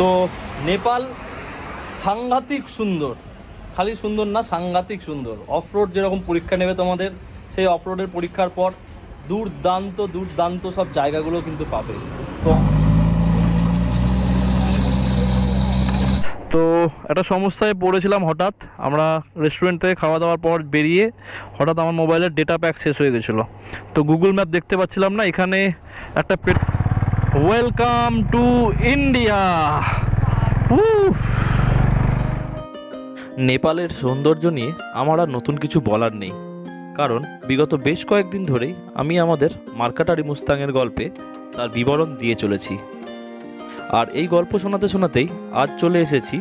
তো নেপাল সাংঘাতিক সুন্দর। খালি সুন্দর না, সাংঘাতিক সুন্দর। অফরোড যেরকম পরীক্ষা নেবে তোমাদের, সেই অফরোডের পরীক্ষার পর দুর্দান্ত দুর্দান্ত সব জায়গাগুলো কিন্তু পাবে। তো তো একটা সমস্যায় পড়েছিলাম হঠাৎ। আমরা রেস্টুরেন্ট থেকে খাওয়া দাওয়ার পর বেরিয়ে হঠাৎ আমার মোবাইলের ডেটা প্যাক শেষ হয়ে গেছিল। তো গুগল ম্যাপ দেখতে পাচ্ছিলাম না, এখানে একটা ওয়েলকাম টু ইন্ডিয়া নেপালের সৌন্দর্য নিয়ে আমার আর নতুন কিছু বলার নেই। কারণ বিগত বেশ কয়েকদিন ধরেই আমি আমাদের মার্কাটারি মুস্তাংয়ের গল্পে তার বিবরণ দিয়ে চলেছি। আর এই গল্প শোনাতে শোনাতেই আজ চলে এসেছি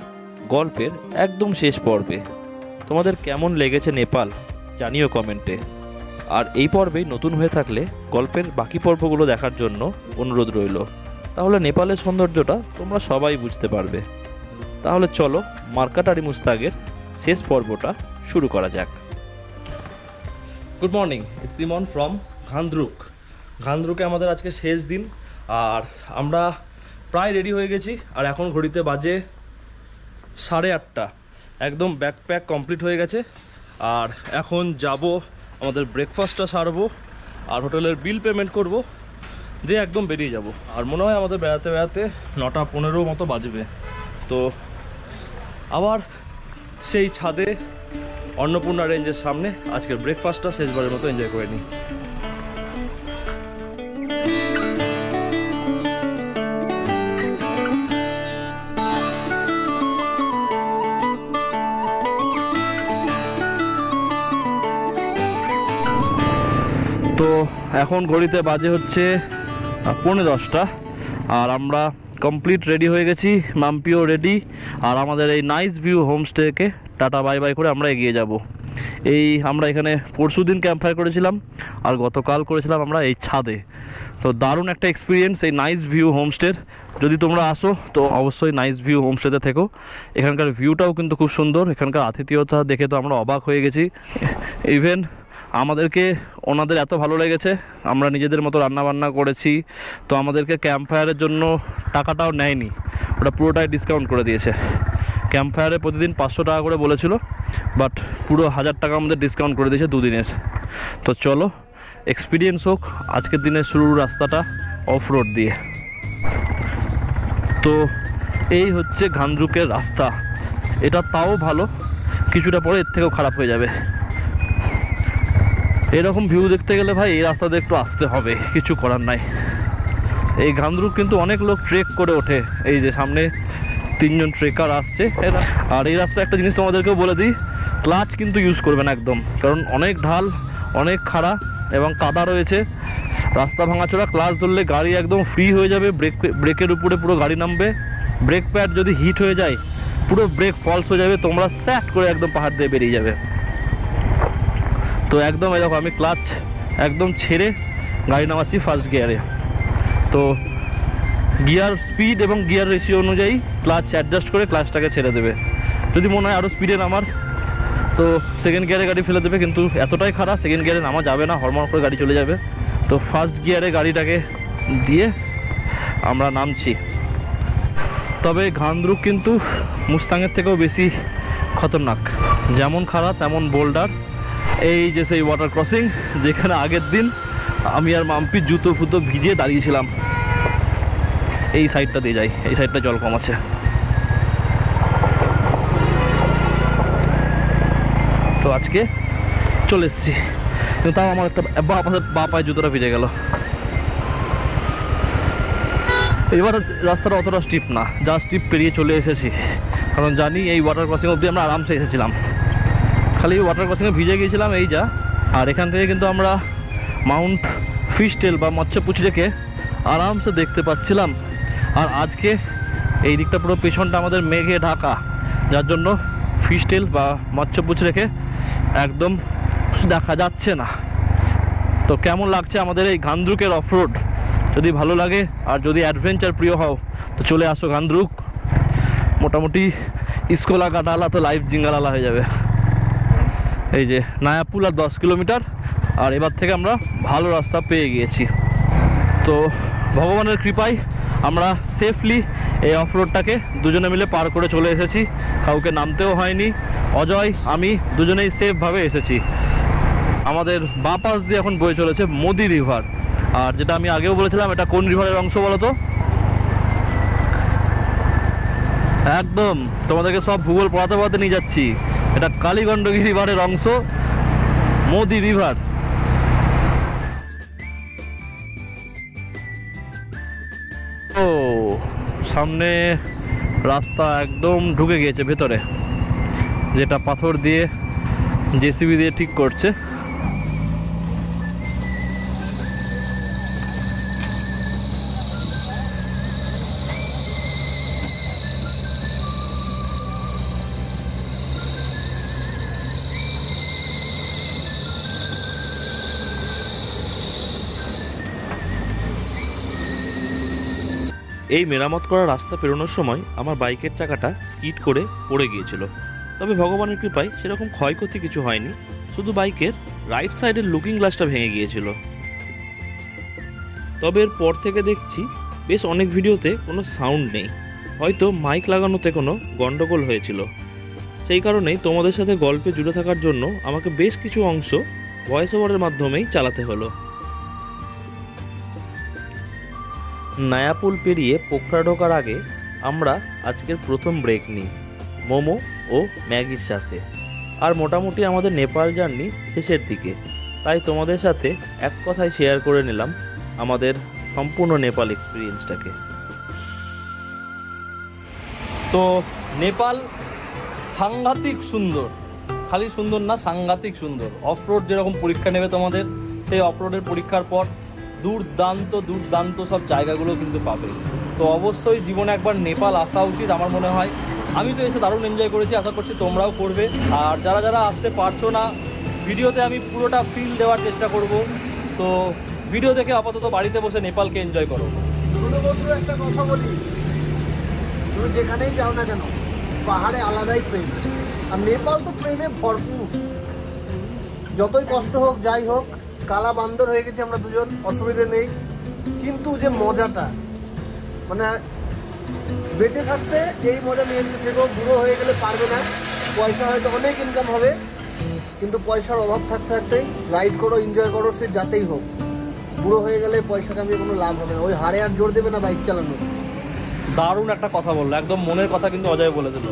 গল্পের একদম শেষ পর্বে। তোমাদের কেমন লেগেছে নেপাল, জানিও কমেন্টে। আর এই পর্বেই নতুন হয়ে থাকলে গল্পের বাকি পর্বগুলো দেখার জন্য অনুরোধ রইল। তাহলে নেপালের সৌন্দর্যটা তোমরা সবাই বুঝতে পারবে। তাহলে চলো মার্কাটারি মুস্তাগের শেষ পর্বটা শুরু করা যাক। Good morning it's Emon from Ghandruk ঘান্দ্রুকে আমাদের আজকে শেষ দিন, আর আমরা প্রায় রেডি হয়ে গেছি, আর এখন ঘড়িতে বাজে সাড়ে আটটা। একদম ব্যাকপ্যাক কমপ্লিট হয়ে গেছে, আর এখন যাব আমাদের ব্রেকফাস্টটা সারবো আর হোটেলের বিল পেমেন্ট করব, দিয়ে একদম বেরিয়ে যাব। আর মনে হয় আমাদের বেড়াতে বেড়াতে নটা পনেরো মতো বাজবে। তো আবার সেই ছাদে অন্নপূর্ণা রেঞ্জের সামনে আজকের ব্রেকফাস্টটা শেষবারের মতো এনজয় করে নিই। এখন ঘড়িতে বাজে হচ্ছে পৌনে দশটা। আর আমরা কমপ্লিট রেডি হয়ে গেছি, মাম্পিও রেডি আর আমাদের এই নাইস ভিউ হোমস্টেকে টাটা বাই বাই করে আমরা এগিয়ে যাব। এই আমরা এখানে পরশু দিন ক্যাম্প ফায়ার করেছিলাম, আর গতকাল করেছিলাম আমরা এই ছাদে। তো দারুণ একটা এক্সপিরিয়েন্স এই নাইস ভিউ হোমস্টের যদি তোমরা আসো, তো অবশ্যই নাইস ভিউ হোমস্টেতে থেকো। এখানকার ভিউটাও কিন্তু খুব সুন্দর, এখানকার আতিথেয়তা দেখে তো আমরা অবাক হয়ে গেছি। ইভেন আমাদেরকে ওনাদের এত ভালো লেগেছে, আমরা নিজেদের মতো রান্না বান্না করেছি, তো আমাদেরকে ক্যাম্প ফায়ারের জন্য টাকাটাও নেয়নি, ওটা পুরোটাই ডিসকাউন্ট করে দিয়েছে। ক্যাম্প ফায়ারে প্রতিদিন পাঁচশো টাকা করে বলেছিল বাট পুরো হাজার টাকা আমাদের ডিসকাউন্ট করে দিয়েছে দুদিনের। তো চলো এক্সপিরিয়েন্স হোক, আজকের দিনের শুরুর রাস্তাটা অফ রোড দিয়ে। তো এই হচ্ছে ঘান্দ্রুকের রাস্তা, এটা তাও ভালো, কিছুটা পরে এর থেকেও খারাপ হয়ে যাবে। এরকম ভিউ দেখতে গেলে ভাই, এই রাস্তাতে একটু আসতে হবে, কিছু করার নাই। এই ঘান্দ্রুক কিন্তু অনেক লোক ট্রেক করে ওঠে, এই যে সামনে তিনজন ট্রেকার আসছে। আর এই রাস্তায় একটা জিনিস তোমাদেরকেও বলে দিই ক্লাচ কিন্তু ইউজ করবে না একদম, কারণ অনেক ঢাল, অনেক খাড়া এবং কাদা রয়েছে। রাস্তা ভাঙাচোরা ক্লাচ ধরলে গাড়ি একদম ফ্রি হয়ে যাবে ব্রেক ব্রেকের উপরে পুরো গাড়ি নামবে। ব্রেক প্যাড যদি হিট হয়ে যায়, পুরো ব্রেক ফলস হয়ে যাবে, তোমরা স্যাট করে একদম পাহাড় দিয়ে বেরিয়ে যাবে। তো একদম এরকম আমি ক্লাচ একদম ছেড়ে গাড়ি নামাচ্ছি ফার্স্ট গিয়ারে তো গিয়ার স্পিড এবং গিয়ার রেশিও অনুযায়ী ক্লাচ অ্যাডজাস্ট করে ক্লাচটাকে ছেড়ে দেবে। যদি মনে হয় আরও স্পিডে নামার, তো সেকেন্ড গিয়ারে গাড়ি ফেলে দেবে, কিন্তু এতটাই খারাপ সেকেন্ড গিয়ারে নামা যাবে না হরমর করে গাড়ি চলে যাবে। তো ফার্স্ট গিয়ারে গাড়িটাকে দিয়ে আমরা নামছি। তবে ঘান্দ্রুক কিন্তু মুস্তাংয়ের থেকেও বেশি খতরনাক। যেমন খারাপ, তেমন বোল্ডার এই যে সেই ওয়াটার ক্রসিং যেখানে আগের দিন আমি আর মাম্পি জুতো ফুতো ভিজিয়ে দাঁড়িয়েছিলাম। এই সাইডটা দিয়ে যাই, এই সাইডটা জল কম আছে। তো আজকে চলে এসেছি। কিন্তু তাও আমার একটা বা পাশে বা পায়ে জুতোটা ভিজে গেল। এবার রাস্তাটা অতটা স্টিপ না যা স্টিপ পেরিয়ে চলে এসেছি। কারণ জানি এই ওয়াটার ক্রসিং অবধি আমরা আরামসে এসেছিলাম। খালি ওয়াটার ক্রসিংয়ে ভিজে গিয়েছিলাম, এই যা। আর এখান থেকে কিন্তু আমরা মাউন্ট ফিশ ফিস্টেল বা মৎস্যপুচি রেখে আরামসে দেখতে পাচ্ছিলাম। আর আজকে এই দিকটা পুরো পেছনটা আমাদের মেঘে ঢাকা। যার জন্য ফিশ ফিস্টেল বা রেখে একদম দেখা যাচ্ছে না। তো কেমন লাগছে আমাদের এই গান্দ্রুকের অফরোড যদি ভালো লাগে আর যদি অ্যাডভেঞ্চার প্রিয় হও, তো চলে আসো গান্দ্রুক। মোটামুটি ইস্কোলা কাটালা তো লাইফ জিঙ্গালালা হয়ে যাবে। এই যে নায়াপুল আর দশ কিলোমিটার। আর এবার থেকে আমরা ভালো রাস্তা পেয়ে গিয়েছি। তো ভগবানের কৃপায় আমরা সেফলি এই অফ রোডটাকে দুজনে মিলে পার করে চলে এসেছি। কাউকে নামতেও হয়নি। অজয়, আমি দুজনেই সেফভাবে এসেছি। আমাদের বাঁ পাশ দিয়ে এখন বয়ে চলেছে মোদি রিভার আর যেটা আমি আগেও বলেছিলাম, এটা কোন রিভারের অংশ বলো তো? একদম, তোমাদেরকে সব ভূগোল পড়াতে পড়াতে নিয়ে যাচ্ছি। এটা কালীগণ্ডকী রিভারের অংশ, মোদি রিভার। ও, সামনে রাস্তা একদম ঢুকে গিয়েছে ভেতরে, যেটা পাথর দিয়ে জেসিবি দিয়ে ঠিক করছে। এই মেরামত করা রাস্তা পেরোনোর সময় আমার বাইকের চাকাটা স্কিড করে পড়ে গিয়েছিল। তবে ভগবানের কৃপায় সেরকম ক্ষয়ক্ষতি কিছু হয়নি, শুধু বাইকের রাইট সাইডের লুকিং গ্লাসটা ভেঙে গিয়েছিল। তবে এর পর থেকে দেখছি বেশ অনেক ভিডিওতে কোনো সাউন্ড নেই। হয়তো মাইক লাগানোতে কোনো গন্ডগোল হয়েছিল। সেই কারণেই তোমাদের সাথে গল্পে জুড়ে থাকার জন্য আমাকে বেশ কিছু অংশ ভয়েস ওভারের মাধ্যমেই চালাতে হলো। নায়াপুল পেরিয়ে পোখরা ঢোকার আগে আমরা আজকের প্রথম ব্রেক নিই, মোমো ও ম্যাগির সাথে। আর মোটামুটি আমাদের নেপাল জার্নি শেষের দিকে। তাই তোমাদের সাথে এক কথায় শেয়ার করে নিলাম আমাদের সম্পূর্ণ নেপাল এক্সপিরিয়েন্সটাকে তো নেপাল সাংঘাতিক সুন্দর, খালি সুন্দর না, সাংঘাতিক সুন্দর। অফ রোড যেরকম পরীক্ষা নেবে তোমাদের, সেই অফ রোডের পরীক্ষার পর দুর্দান্ত দুর্দান্ত সব জায়গাগুলো কিন্তু পাবে। তো অবশ্যই জীবনে একবার নেপাল আসা উচিত আমার মনে হয়। আমি তো এসে দারুণ এনজয় করেছি, আশা করছি তোমরাও করবে। আর যারা যারা আসতে পারছ না, ভিডিওতে আমি পুরোটা ফিল দেওয়ার চেষ্টা করব। তো ভিডিও দেখে আপাতত বাড়িতে বসে নেপালকে এনজয় করো। বন্ধু একটা কথা বলি। তুমি যেখানেই যাও না কেন, পাহাড়ে আলাদাই প্রেম। আর নেপাল তো প্রেমে ভরপুর। যতই কষ্ট হোক, যাই হোক কালা বান্দর হয়ে গেছি আমরা দুজন, অসুবিধে নেই। কিন্তু যে মজাটা মানে বেঁচে থাকতে এই মজা নিয়ে নিতে শেখো বুড়ো হয়ে গেলে পারবে না। পয়সা হয়তো অনেক ইনকাম হবে, কিন্তু পয়সার অভাব থাকতে থাকতেই রাইড করো এনজয় করো, সে যাতেই হোক। বুড়ো হয়ে গেলে পয়সা কামিয়ে কোনো লাভ হবে না। ওই হারে আর জোর দেবে না বাইক চালানো। দারুণ একটা কথা বলল, একদম মনের কথা কিন্তু অজয় বলে দিল।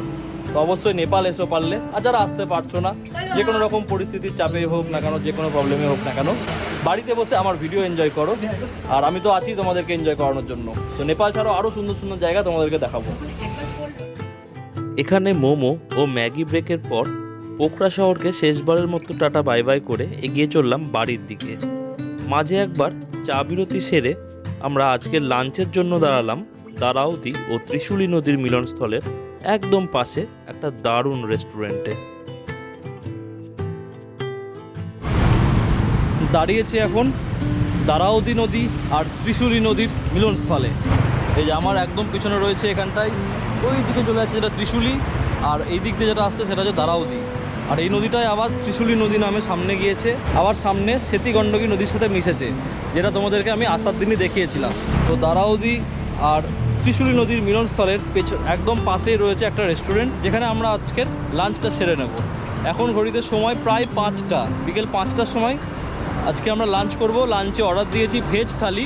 অবশ্যই নেপাল এসো পারলে। আর যারা আসতে পারছ না যে কোনো রকম পরিস্থিতির চাপে হোক না কেন যে কোনো প্রবলেমে হোক না কেন, বাড়িতে বসে আমার ভিডিও এনজয় করো। আর আমি তো আছি তোমাদেরকে এনজয় করানোর জন্য। তো নেপাল ছাড়াও আরও সুন্দর সুন্দর জায়গা তোমাদেরকে দেখাবো। এখানে মোমো ও ম্যাগি ব্রেকের পর পোখরা শহরকে শেষবারের মতো টাটা বাই বাই করে এগিয়ে চললাম বাড়ির দিকে। মাঝে একবার চা বিরতি সেরে আমরা আজকের লাঞ্চের জন্য দাঁড়ালাম দারাউদি ও ত্রিশুলি নদীর মিলনস্থলের একদম পাশে একটা দারুণ রেস্টুরেন্টে। দাঁড়িয়েছি এখন দারাউদি নদী আর ত্রিশুলি নদীর মিলনস্থলে। এই যে আমার একদম পিছনে রয়েছে এখানটায়, ওই দিকে চলে যাচ্ছে যেটা ত্রিশুলি আর এই দিক দিয়ে যেটা আসছে সেটা হচ্ছে দারাউদি। আর এই নদীটায় আবার ত্রিশুলি নদী নামে সামনে গিয়েছে, আবার সামনে সেতী গণ্ডকী নদীর সাথে মিশেছে, যেটা তোমাদেরকে আমি আসার দিনই দেখিয়েছিলাম। তো দারাউদি আর ত্রিশুলি নদীর মিলনস্থলের একদম পাশেই রয়েছে একটা রেস্টুরেন্ট যেখানে আমরা আজকের লাঞ্চটা সেরে নেব। এখন ঘড়িতে সময় প্রায় পাঁচটা, বিকেল পাঁচটার সময়। আজকে আমরা লাঞ্চ করব লাঞ্চে অর্ডার দিয়েছি ভেজ থালি।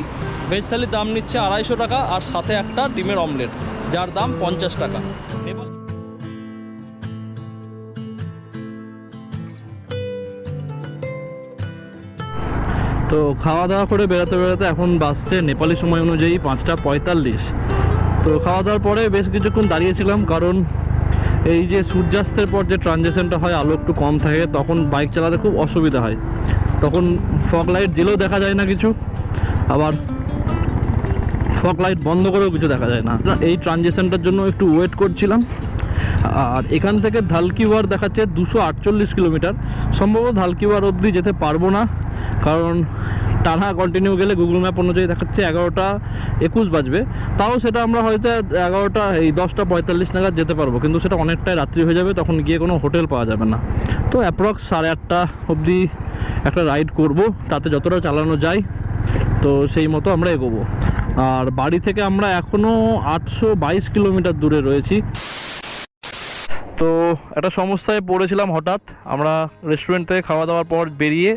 ভেজ থালির দাম নিচ্ছে আড়াইশো টাকা আর সাথে একটা ডিমের অমলেট যার দাম পঞ্চাশ টাকা। তো খাওয়া দাওয়া করে বেড়াতে বেরোতে এখন বাসছে নেপালি সময় অনুযায়ী পাঁচটা পঁয়তাল্লিশ। তো খাওয়া দাওয়ার পরে বেশ কিছুক্ষণ দাঁড়িয়েছিলাম, কারণ এই যে সূর্যাস্তের পর যে ট্রানজেকশনটা হয়, আলো একটু কম থাকে, তখন বাইক চালাতে খুব অসুবিধা হয়। তখন ফগ লাইট দিলেও দেখা যায় না কিছু, আবার ফগ লাইট বন্ধ করেও কিছু দেখা যায় না। এই ট্রানজেকশনটার জন্য একটু ওয়েট করছিলাম। আর এখান থেকে ধালকিওয়ার দেখাচ্ছে দুশো আটচল্লিশ কিলোমিটার। সম্ভবত ধালকিওয়ার অবধি যেতে পারব না, কারণ টানা কন্টিনিউ গেলে গুগল ম্যাপ অনুযায়ী দেখাচ্ছে এগারোটা একুশ বাজবে। তাও সেটা আমরা হয়তো এগারোটা, এই দশটা পঁয়তাল্লিশ নাগাদ যেতে পারব। কিন্তু সেটা অনেকটাই রাত্রি হয়ে যাবে, তখন গিয়ে কোনো হোটেল পাওয়া যাবে না। তো অ্যাপ্রক্স সাড়ে আটটা অবধি একটা রাইড করব, তাতে যতটা চালানো যায়, তো সেই মতো আমরা এগোবো। আর বাড়ি থেকে আমরা এখনও আটশো বাইশ কিলোমিটার দূরে রয়েছি। তো একটা সমস্যায় পড়েছিলাম হঠাৎ। আমরা রেস্টুরেন্ট থেকে খাওয়া দাওয়ার পর বেরিয়ে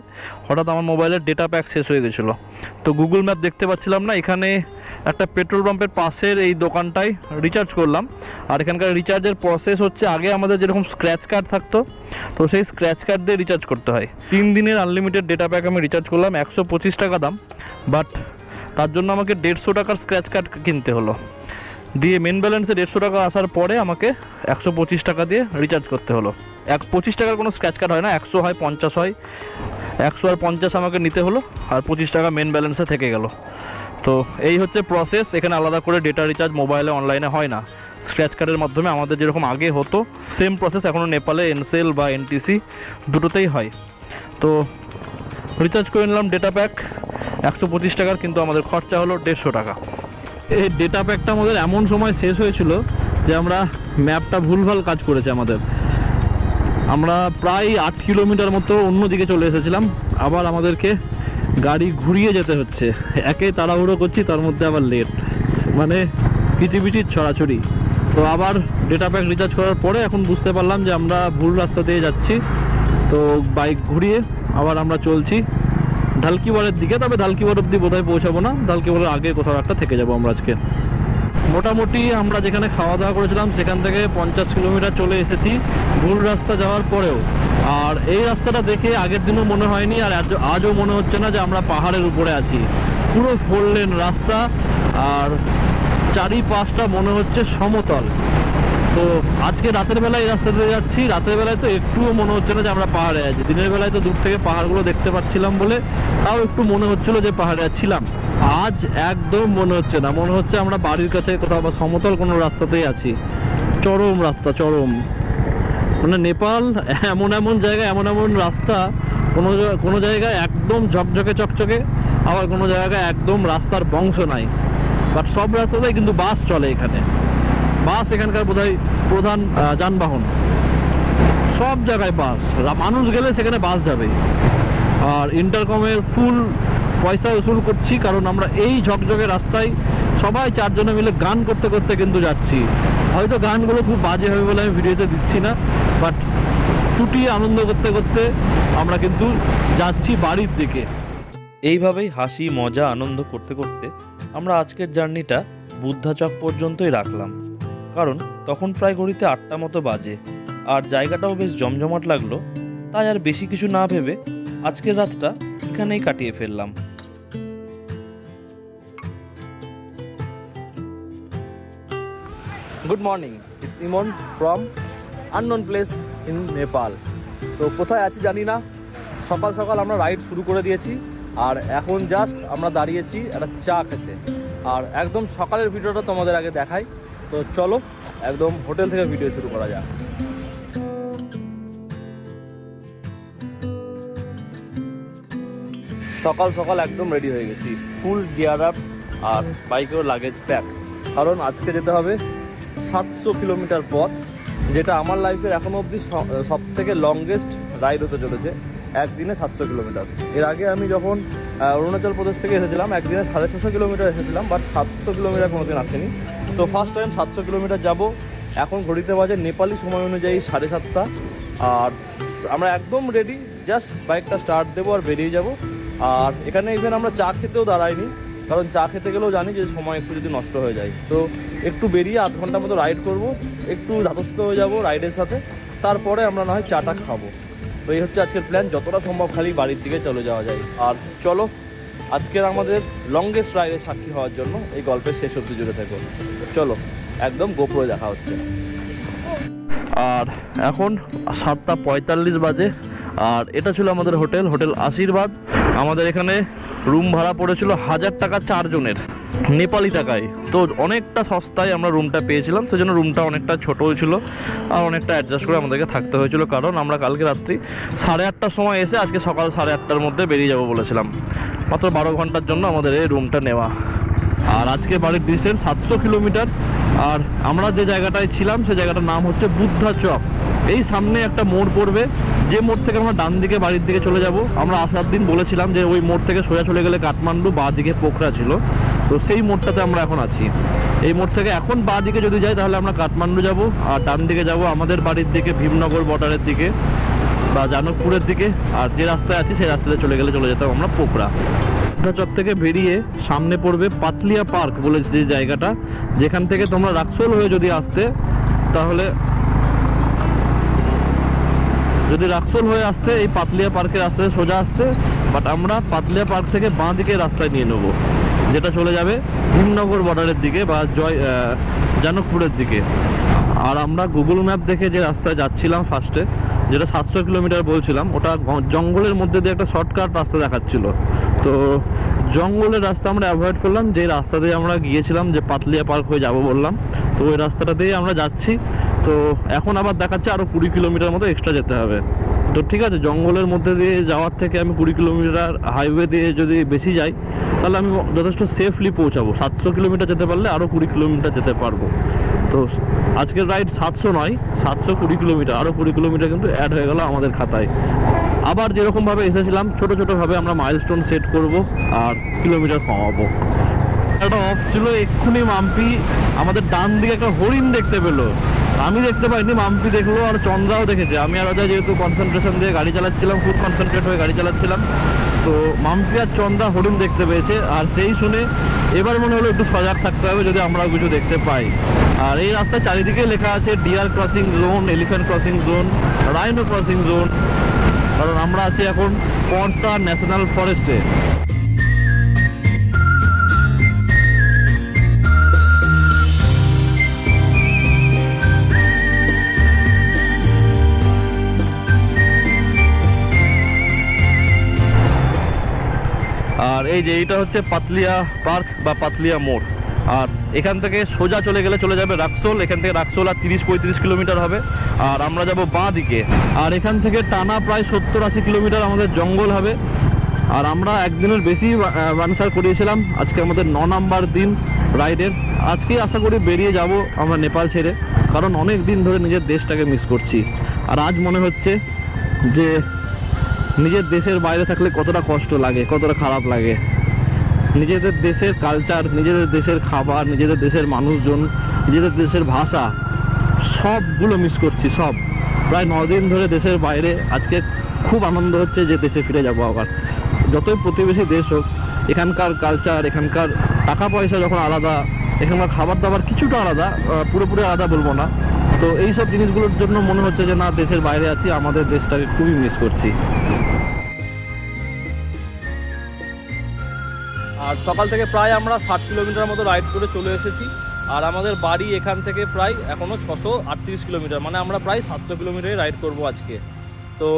হঠাৎ আমার মোবাইলের ডেটা প্যাক শেষ হয়ে গেছিল। তো গুগল ম্যাপ দেখতে পাচ্ছিলাম না, এখানে একটা পেট্রোল পাম্পের পাশের এই দোকানটায় রিচার্জ করলাম। আর এখানকার রিচার্জের প্রসেস হচ্ছে আগে আমাদের যেরকম স্ক্র্যাচ কার্ড থাকতো, তো সেই স্ক্র্যাচ কার্ড দিয়ে রিচার্জ করতে হয়। তিন দিনের আনলিমিটেড ডেটা প্যাক আমি রিচার্জ করলাম, একশো পঁচিশ টাকা দাম। বাট তার জন্য আমাকে দেড়শো টাকার স্ক্র্যাচ কার্ড কিনতে হলো। দিয়ে মেন ব্যালেন্সে দেড়শো টাকা আসার পরে আমাকে একশো পঁচিশ টাকা দিয়ে রিচার্জ করতে হলো। এক পঁচিশ টাকার কোনো স্ক্র্যাচ কার্ড হয় না, একশো হয়, পঞ্চাশ হয়। একশো আর পঞ্চাশ আমাকে নিতে হলো আর পঁচিশ টাকা মেন ব্যালেন্সে থেকে গেল। তো এই হচ্ছে প্রসেস এখানে আলাদা করে ডেটা রিচার্জ মোবাইলে অনলাইনে হয় না। স্ক্র্যাচ কার্ডের মাধ্যমে আমাদের যেরকম আগে হতো সেম প্রসেস এখনও নেপালে এনসেল বা এনটিসি দুটোতেই হয়। তো রিচার্জ করে নিলাম ডেটা প্যাক একশো পঁচিশ টাকার কিন্তু আমাদের খরচা হলো দেড়শো টাকা। এই ডেটা প্যাকটা আমাদের এমন সময় শেষ হয়েছিল যে আমরা ম্যাপটা ভুলভাল কাজ করেছে আমাদের। আমরা প্রায় আট কিলোমিটার মতো অন্যদিকে চলে এসেছিলাম। আবার আমাদেরকে গাড়ি ঘুরিয়ে যেতে হচ্ছে। একে তাড়াহুড়ো করছি, তার মধ্যে আবার লেট মানে কিচিবিচির ছড়াছড়ি। তো আবার ডেটা প্যাক রিচার্জ করার পরে এখন বুঝতে পারলাম যে আমরা ভুল রাস্তা দিয়ে যাচ্ছি। তো বাইক ঘুরিয়ে আবার আমরা চলছি। ধালকিবারের দিকে, তবে ধালকিবার অব্দি বোধহয় পৌঁছাবো না। ধালকিবারের আগে কোথাও একটা থেকে যাব আমরা আজকে। মোটামুটি আমরা যেখানে খাওয়া দাওয়া করেছিলাম, সেখান থেকে পঞ্চাশ কিলোমিটার চলে এসেছি। ভুল রাস্তা যাওয়ার পরেও। আর এই রাস্তাটা দেখে আগের দিনও মনে হয়নি, আর আজও মনে হচ্ছে না যে আমরা পাহাড়ের উপরে আছি। পুরো ফোর লেন রাস্তা, আর চারিপাশটা মনে হচ্ছে সমতল। তো আজকে রাতের বেলায় রাস্তা দিয়ে যাচ্ছি। রাতের বেলায় তো একটুও মনে হচ্ছে না যে আমরা পাহাড়ে আছি। দিনের বেলায় তো দূর থেকে পাহাড়গুলো দেখতে পাচ্ছিলাম বলে তাও একটু মনে হচ্ছিল যে পাহাড়ে ছিলাম আজ একদম মনে হচ্ছে না। মনে হচ্ছে আমরা বাড়ির কাছে কোথাও বা সমতল কোনো রাস্তাতেই আছি। চরম রাস্তা, চরম। মানে নেপাল এমন এমন জায়গায় এমন এমন রাস্তা, কোনো কোনো জায়গায় একদম ঝকঝকে, চকচকে, আবার কোনো জায়গায় একদম রাস্তার বংশ নাই। বাট সব রাস্তাতেই কিন্তু বাস চলে এখানে। বাস এখানকার বোধহয় প্রধান যানবাহন। সব জায়গায় বাস। মানুষ গেলে সেখানে বাস যাবে। আর ইন্টারকমের ফুল পয়সা উসুল করছি, কারণ আমরা এই ঝকঝকে রাস্তায় সবাই চারজনে মিলে গান করতে করতে কিন্তু যাচ্ছি। হয়তো গানগুলো খুব বাজে হবে বলে আমি ভিডিওতে দিচ্ছি না বাট চুটিয়ে আনন্দ করতে করতে আমরা কিন্তু যাচ্ছি বাড়ির দিকে। এইভাবেই হাসি, মজা, আনন্দ করতে করতে আমরা আজকের জার্নিটা বুদ্ধাচক পর্যন্তই রাখলাম। কারণ তখন প্রায় ঘড়িতে আটটা মতো বাজে। আর জায়গাটাও বেশ জমজমাট লাগল, তাই আর বেশি কিছু না ভেবে আজকের রাতটা এখানেই কাটিয়ে ফেললাম। Good morning Emon from unknown place in Nepal তো কোথায় আছি জানি না। সকাল সকাল আমরা রাইড শুরু করে দিয়েছি, আর এখন জাস্ট আমরা দাঁড়িয়েছি একটা চা খেতে। আর একদম সকালের ভিডিওটা তোমাদের আগে দেখাই। তো চলো, একদম হোটেল থেকে ভিডিও শুরু করা যাক। সকাল সকাল একদম রেডি হয়ে গেছি। ফুল গিয়ার আপ আর বাইকেও লাগেজ প্যাক কারণ আজকে যেতে হবে সাতশো কিলোমিটার পথ, যেটা আমার লাইফের এখনও অবধি সব থেকে লংগেস্ট রাইড হতে চলেছে, একদিনে সাতশো কিলোমিটার। এর আগে আমি যখন অরুণাচল প্রদেশ থেকে এসেছিলাম, একদিনে সাড়ে ছশো কিলোমিটার এসেছিলাম বাট সাতশো কিলোমিটার কোনোদিন আসেনি। তো ফার্স্ট টাইম সাতশো কিলোমিটার যাব। এখন ঘড়িতে বাজে নেপালি সময় অনুযায়ী সাড়ে সাতটা। আর আমরা একদম রেডি জাস্ট বাইকটা স্টার্ট দেবো আর বেরিয়ে যাব। আর এখানে ইভেন আমরা চা খেতেও দাঁড়াইনি, কারণ চা খেতে গেলেও জানি যে সময় একটু যদি নষ্ট হয়ে যায়। তো একটু বেরিয়ে আধ ঘণ্টার মতো রাইড করব, একটু ধাতস্থ হয়ে যাব রাইডের সাথে। তারপরে আমরা না হয় চাটা খাব। তো এই হচ্ছে আজকের প্ল্যান যতটা সম্ভব খালি বাড়ির দিকে চলে যাওয়া যায়। আর চলো আজকের আমাদের লংগেস্ট রাইডের সাক্ষী হওয়ার জন্য এই গল্পের শেষ অব্দি জুড়ে থাকো। চলো, একদম গোপ্রো দেখা হচ্ছে। আর এখন সাতটা পঁয়তাল্লিশ বাজে, আর এটা ছিল আমাদের হোটেল হোটেল আশীর্বাদ। আমাদের এখানে রুম ভাড়া পড়েছিল হাজার টাকা চারজনের, নেপালি টাকায়। তো অনেকটা সস্তায় আমরা রুমটা পেয়েছিলাম, সেজন্য রুমটা অনেকটা ছোটও ছিল, আর অনেকটা অ্যাডজাস্ট করে আমাদেরকে থাকতে হয়েছিল, কারণ আমরা কালকে রাত্রি সাড়ে আটটার সময় এসে আজকে সকাল সাড়ে আটটার মধ্যে বেরিয়ে যাব বলেছিলাম। মাত্র বারো ঘণ্টার জন্য আমাদের এই রুমটা নেওয়া। আর আজকে বাড়ির ডিস্টেন্স সাতশো কিলোমিটার আর আমরা যে জায়গাটায় ছিলাম, সে জায়গাটার নাম হচ্ছে বুদ্ধা চক। এই সামনে একটা মোড় পড়বে। যে মোড় থেকে আমরা ডান দিকে বাড়ির দিকে চলে যাব, আমরা আসার দিন বলেছিলাম যে ওই মোড় থেকে সোজা চলে গেলে কাঠমান্ডু বা দিকে পোখরা ছিল। তো সেই মোড়টাতে আমরা এখন আছি। এই মোড় থেকে এখন বা দিকে যদি যাই, তাহলে আমরা কাঠমান্ডু যাব। আর ডান দিকে যাব আমাদের বাড়ির দিকে ভীমনগর বর্ডারের দিকে। বা জানকপুরের দিকে আর যে রাস্তায় আছি সেই রাস্তাতে চলে গেলে চলে যেতাম আমরা পোখরা। চক থেকে বেরিয়ে সামনে পড়বে পাতলিয়া পার্ক বলে যে জায়গাটা। যেখান থেকে তোমরা রাক্সোল হয়ে যদি আসতে, তাহলে যদি রাক্সোল হয়ে আসতে, এই পাতলিয়া পার্কের রাস্তায় সোজা আসতে বাট আমরা পাতলিয়া পার্ক থেকে বাঁ দিকে রাস্তায় নিয়ে নেব, যেটা চলে যাবে ভীমনগর বর্ডারের দিকে বা জয় জানকপুরের দিকে। আর আমরা গুগল ম্যাপ দেখে যে রাস্তায় যাচ্ছিলাম ফার্স্টে যেটা সাতশো কিলোমিটার বলছিলাম, ওটা জঙ্গলের মধ্যে দিয়ে একটা শর্টকাট রাস্তা দেখাচ্ছিল। তো জঙ্গলের রাস্তা আমরা অ্যাভয়েড করলাম, যে রাস্তা দিয়ে আমরা গিয়েছিলাম যে পাতলিয়া পার্ক হয়ে যাব বললাম। তো ওই রাস্তাটা দিয়ে আমরা যাচ্ছি। তো এখন আবার দেখাচ্ছে আরও কুড়ি কিলোমিটার মতো এক্সট্রা যেতে হবে। তো ঠিক আছে, জঙ্গলের মধ্যে দিয়ে যাওয়ার থেকে আমি কুড়ি কিলোমিটার হাইওয়ে দিয়ে যদি বেশি যাই, তাহলে আমি যথেষ্ট সেফলি পৌঁছাবো। সাতশো কিলোমিটার যেতে পারলে আরও কুড়ি কিলোমিটার যেতে পারব। তো আজকের রাইড সাতশো নয়, সাতশো কুড়ি কিলোমিটার আরও কুড়ি কিলোমিটার কিন্তু অ্যাড হয়ে গেল আমাদের খাতায়। আবার যেরকমভাবে এসেছিলাম, ছোট ছোটোভাবে আমরা মাইলস্টোন সেট করব আর কিলোমিটার কমাবো। একটা অফ ছিল এক্ষুনি মাম্পি, আমাদের ডান দিকে একটা হরিণ দেখতে পেল। আমি দেখতে পাইনি, মাম্পি দেখল আর চন্দ্রাও দেখেছে। আমি আর ওদের যেহেতু কনসেন্ট্রেশন দিয়ে গাড়ি চালাচ্ছিলাম খুব কনসেন্ট্রেট হয়ে গাড়ি চালাচ্ছিলাম। তো মাম্পি আর চন্দ্রা হরিণ দেখতে পেয়েছে, আর সেই শুনে এবার মনে হলো একটু সজাগ থাকতে হবে যদি আমরা কিছু দেখতে পাই। আর এই রাস্তার চারিদিকে লেখা আছে deer crossing zone elephant crossing zone rhino crossing zone কারণ আমরা আছি এখন পর্সা ন্যাশনাল ফরেস্টে। এই যে এইটা হচ্ছে পাতলিয়া পার্ক বা পাতলিয়া মোড়। আর এখান থেকে সোজা চলে গেলে চলে যাবে রাক্সোল, এখান থেকে রাক্সোল আর তিরিশ পঁয়ত্রিশ কিলোমিটার হবে। আর আমরা যাব বাঁ দিকে। আর এখান থেকে টানা প্রায় সত্তর আশি কিলোমিটার আমাদের জঙ্গল হবে। আর আমরা একদিনের বেশি আনসার করিয়েছিলাম। আজকে আমাদের ন নাম্বার দিন রাইডের। আজকে আশা করি বেরিয়ে যাব আমরা নেপাল ছেড়ে, কারণ অনেক দিন ধরে নিজের দেশটাকে মিস করছি। আর আজ মনে হচ্ছে যে নিজের দেশের বাইরে থাকলে কতটা কষ্ট লাগে, কতটা খারাপ লাগে। নিজেদের দেশের কালচার নিজেদের দেশের খাবার, নিজেদের দেশের মানুষজন, নিজেদের দেশের ভাষা, সবগুলো মিস করছি, সব। প্রায় দিন ধরে দেশের বাইরে, আজকে খুব আনন্দ হচ্ছে যে দেশে ফিরে যাব আবার। যতই প্রতিবেশী দেশ হোক, এখানকার কালচার এখানকার টাকা পয়সা যখন আলাদা, এখানকার খাবার দাবার কিছুটা আলাদা পুরোপুরি আলাদা বলব না। তো এই সব জিনিসগুলোর জন্য মনে হচ্ছে যে না, দেশের বাইরে আছি, আমাদের দেশটাকে খুবই মিস করছি। আর সকাল থেকে প্রায় আমরা ষাট কিলোমিটার মতো রাইড করে চলে এসেছি। আর আমাদের বাড়ি এখান থেকে প্রায় এখনও ছশো আটত্রিশ কিলোমিটার মানে আমরা প্রায় সাতশো কিলোমিটারই রাইড করব আজকে। তো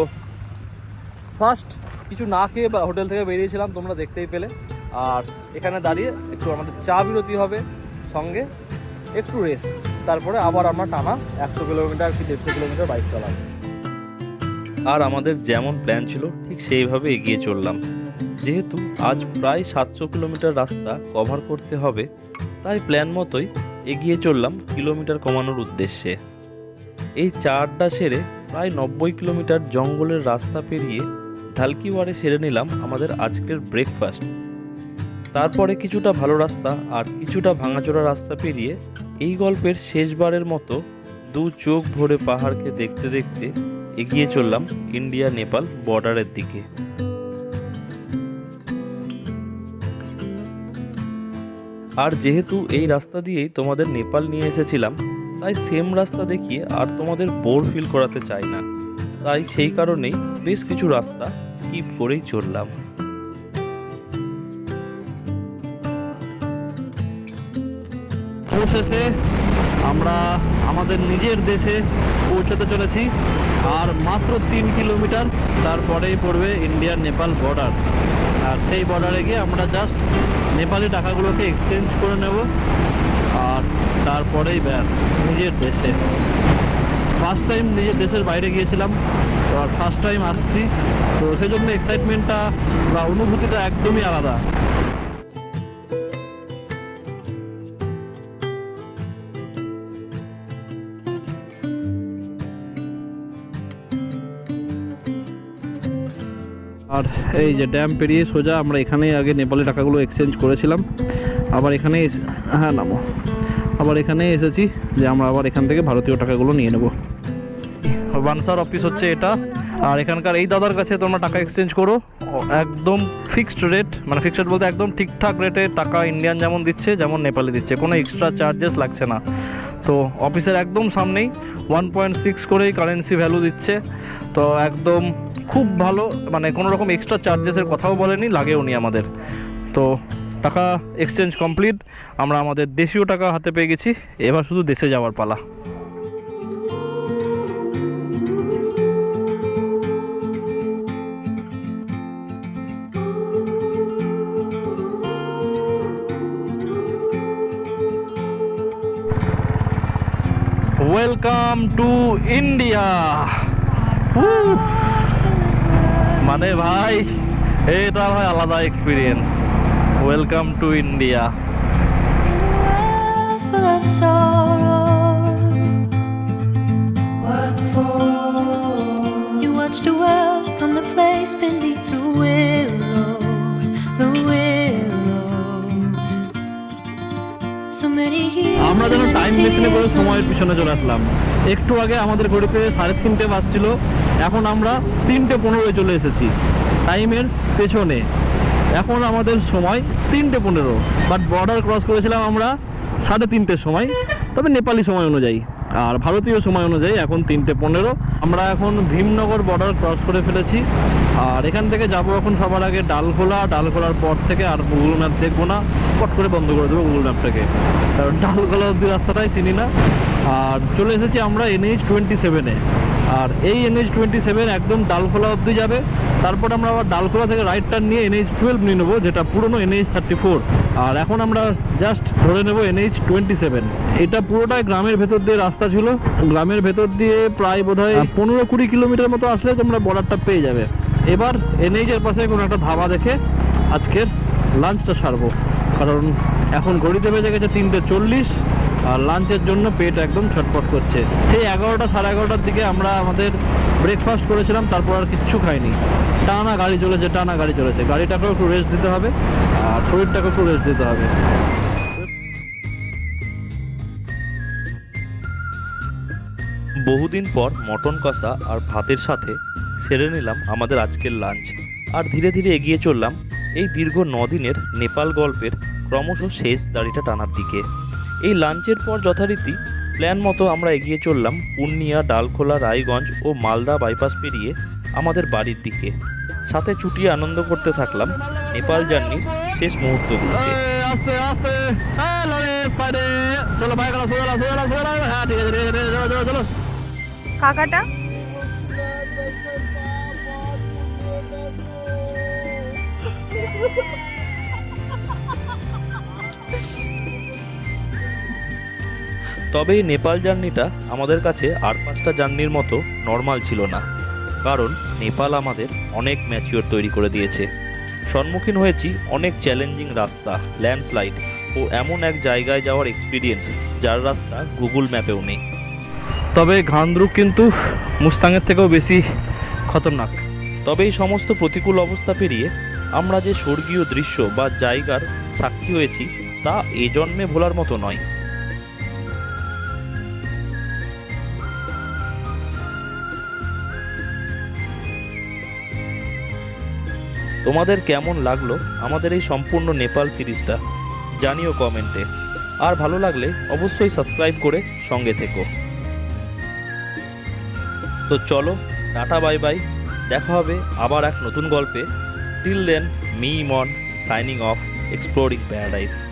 ফার্স্ট কিছু না খেয়ে বা হোটেল থেকে বেরিয়েছিলাম, তোমরা দেখতেই পেলে। আর এখানে দাঁড়িয়ে একটু আমাদের চা বিরতি হবে, সঙ্গে একটু রেস্ট তারপরে আবার আমরা টানা একশো কিলোমিটার কি দেড়শো কিলোমিটার বাইক চালাবো। আর আমাদের যেমন প্ল্যান ছিল, ঠিক সেইভাবে এগিয়ে চললাম। যেহেতু আজ প্রায় সাতশো কিলোমিটার রাস্তা কভার করতে হবে, তাই প্ল্যান মতোই এগিয়ে চললাম কিলোমিটার কমানোর উদ্দেশ্যে। এই চা আড্ডা সেরে প্রায় নব্বই কিলোমিটার জঙ্গলের রাস্তা পেরিয়ে ঢালকিওয়ারে সেরে নিলাম আমাদের আজকের ব্রেকফাস্ট তারপরে কিছুটা ভালো রাস্তা আর কিছুটা ভাঙাচোরা রাস্তা পেরিয়ে এই গল্পের শেষবারের মতো দু চোখ ভরে পাহাড়কে দেখতে দেখতে এগিয়ে চললাম ইন্ডিয়া নেপাল বর্ডারের দিকে। আর যেহেতু এই রাস্তা দিয়েই তোমাদের নেপাল নিয়ে এসেছিলাম, তাই সেম রাস্তা দেখিয়ে আর তোমাদের বোর ফিল করাতে চাই না। তাই সেই কারণেই বেশ কিছু রাস্তা স্কিপ করেই চললাম। অবশেষে আমরা আমাদের নিজের দেশে পৌঁছতে চলেছি, আর মাত্র তিন কিলোমিটার তারপরেই পড়বে ইন্ডিয়ান নেপাল বর্ডার আর সেই বর্ডারে গিয়ে আমরা জাস্ট নেপালি টাকাগুলোকে এক্সচেঞ্জ করে নেব, আর তারপরেই ব্যাস, নিজের দেশে। ফার্স্ট টাইম নিজের দেশের বাইরে গিয়েছিলাম, তো আর ফার্স্ট টাইম আসছি, তো সেই জন্য এক্সাইটমেন্টটা বা অনুভূতিটা একদমই আলাদা। আর এই যে ড্যাম পেরিয়ে সোজা আমরা এখানেই আগে নেপালি টাকাগুলো এক্সচেঞ্জ করেছিলাম। আবার এখানে হ্যাঁ নামো। আবার এখানে এসেছি যে আমরা আবার এখান থেকে ভারতীয় টাকাগুলো নিয়ে নেব। বানসার অফিস হচ্ছে এটা। আর এখানকার এই দাদার কাছে তোমরা টাকা এক্সচেঞ্জ করো। একদম ফিক্সড রেট মানে ফিক্সড রেট বলতে একদম ঠিকঠাক রেটে টাকা ইন্ডিয়ান যেমন দিচ্ছে, যেমন নেপালি দিচ্ছে। কোনো এক্সট্রা চার্জেস লাগছে না। তো অফিসের একদম সামনেই। ওয়ান পয়েন্ট সিক্স করেই কারেন্সি ভ্যালু দিচ্ছে। তো একদম খুব ভালো মানে কোনো রকম এক্সট্রা চার্জেসের কথাও বলেনি, লাগেও নি আমাদের। তো টাকা এক্সচেঞ্জ কমপ্লিট আমরা আমাদের দেশীয় টাকা হাতে পেয়ে গেছি, এবার শুধু দেশে যাওয়ার পালা। ওয়েলকাম টু ইন্ডিয়া মানে ভাই এটা ভাই আলাদা এক্সপিরিয়েন্স ওয়েলকাম টু ইন্ডিয়া সময়ের পিছনে চলে আসলাম। একটু আগে আমাদের ঘড়িতে সাড়ে তিনটে বাজছিল, এখন আমরা তিনটে পনেরোয় চলে এসেছি, টাইমের পেছনে। এখন আমাদের সময় তিনটে পনেরো বাট বর্ডার ক্রস করেছিলাম আমরা সাড়ে তিনটের সময়, তবে নেপালি সময় অনুযায়ী। আর ভারতীয় সময় অনুযায়ী এখন তিনটে পনেরো। আমরা এখন ভীমনগর বর্ডার ক্রস করে ফেলেছি। আর এখান থেকে যাব এখন সবার আগে ডালখোলা। ডালখোলার পর থেকে আর গুগল ম্যাপ দেখব না। পট করে বন্ধ করে দেবো গুগল ম্যাপটাকে কারণ ডালখোলা অব্দি রাস্তাটাই চিনি না। আর চলে এসেছি আমরা এনএইচ টোয়েন্টি সেভেনে আর এই এনএইচ টোয়েন্টি সেভেন একদম ডালখোলা অব্দি যাবে। তারপর আমরা আবার ডালখোলা থেকে রাইট টার্ন নিয়ে এনএইচ টুয়েলভ নিয়ে নেব যেটা পুরনো এনএইচ থার্টি ফোর আর এখন আমরা জাস্ট ধরে নেব এনএইচ টোয়েন্টি সেভেন এটা পুরোটাই গ্রামের ভেতর দিয়ে রাস্তা ছিল। গ্রামের ভেতর দিয়ে প্রায় বোধ হয় পনেরো কুড়ি কিলোমিটার মতো আসলে তোমরা বর্ডারটা পেয়ে যাবে। এবার এনএইচের পাশে কোনো একটা ধাবা দেখে আজকের লাঞ্চটা সারবো। কারণ এখন ঘড়িতে বেজে গেছে তিনটে চল্লিশ। লাঞ্চের জন্য পেট একদম ছটপট করছে। সেই এগারোটা, সাড়ে এগারোটার দিকে আমরা আমাদের ব্রেকফাস্ট করেছিলাম, তারপর আর কিচ্ছু খাইনি। টানা গাড়ি চলেছে, টানা গাড়ি চলেছে। গাড়িটাকেও একটু রেস্ট দিতে হবে, আর শরীরটাকেও একটু রেস্ট দিতে হবে। বহুদিন পর মটন কষা আর ভাতের সাথে সেরে নিলাম আমাদের আজকের লাঞ্চ আর ধীরে ধীরে এগিয়ে চললাম এই দীর্ঘ দিনের নেপাল গল্পের ক্রমশ শেষ দাড়িটা টানার দিকে। এই লাঞ্চের পর যথারীতি প্ল্যান মতো আমরা এগিয়ে চললাম পূর্ণিয়া ডালখোলা রায়গঞ্জ ও মালদা বাইপাস পেরিয়ে আমাদের বাড়ির দিকে। সাথে চুটিয়ে আনন্দ করতে থাকলাম নেপাল জার্নির শেষ আস্তে আস্তে হ্যাঁ চলো ভাই হ্যাঁ ঠিক আছে চলো। কাকাটা? তবে এই নেপাল জার্নিটা আমাদের কাছে আর পাঁচটা জার্নির মতো নর্মাল ছিল না। কারণ নেপাল আমাদের অনেক ম্যাচিওর তৈরি করে দিয়েছে। সম্মুখীন হয়েছি অনেক চ্যালেঞ্জিং রাস্তা ল্যান্ডস্লাইড ও এমন এক জায়গায় যাওয়ার এক্সপিরিয়েন্স যার রাস্তা গুগল ম্যাপেও নেই। তবে ঘান্দ্রুক কিন্তু মুস্তাংয়ের থেকেও বেশি খতরনাক। তবে এই সমস্ত প্রতিকূল অবস্থা পেরিয়ে আমরা যে স্বর্গীয় দৃশ্য বা জায়গার সাক্ষী হয়েছি তা এ জন্মে ভোলার মতো নয়। তোমাদের কেমন লাগল আমাদের এই সম্পূর্ণ নেপাল সিরিজটা? জানিও কমেন্টে। আর ভালো লাগলে অবশ্যই সাবস্ক্রাইব করে সঙ্গে থেকো। তো চলো, টাটা, বাই বাই। দেখা হবে আবার এক নতুন গল্পে। Till then me Emon signing off exploring paradise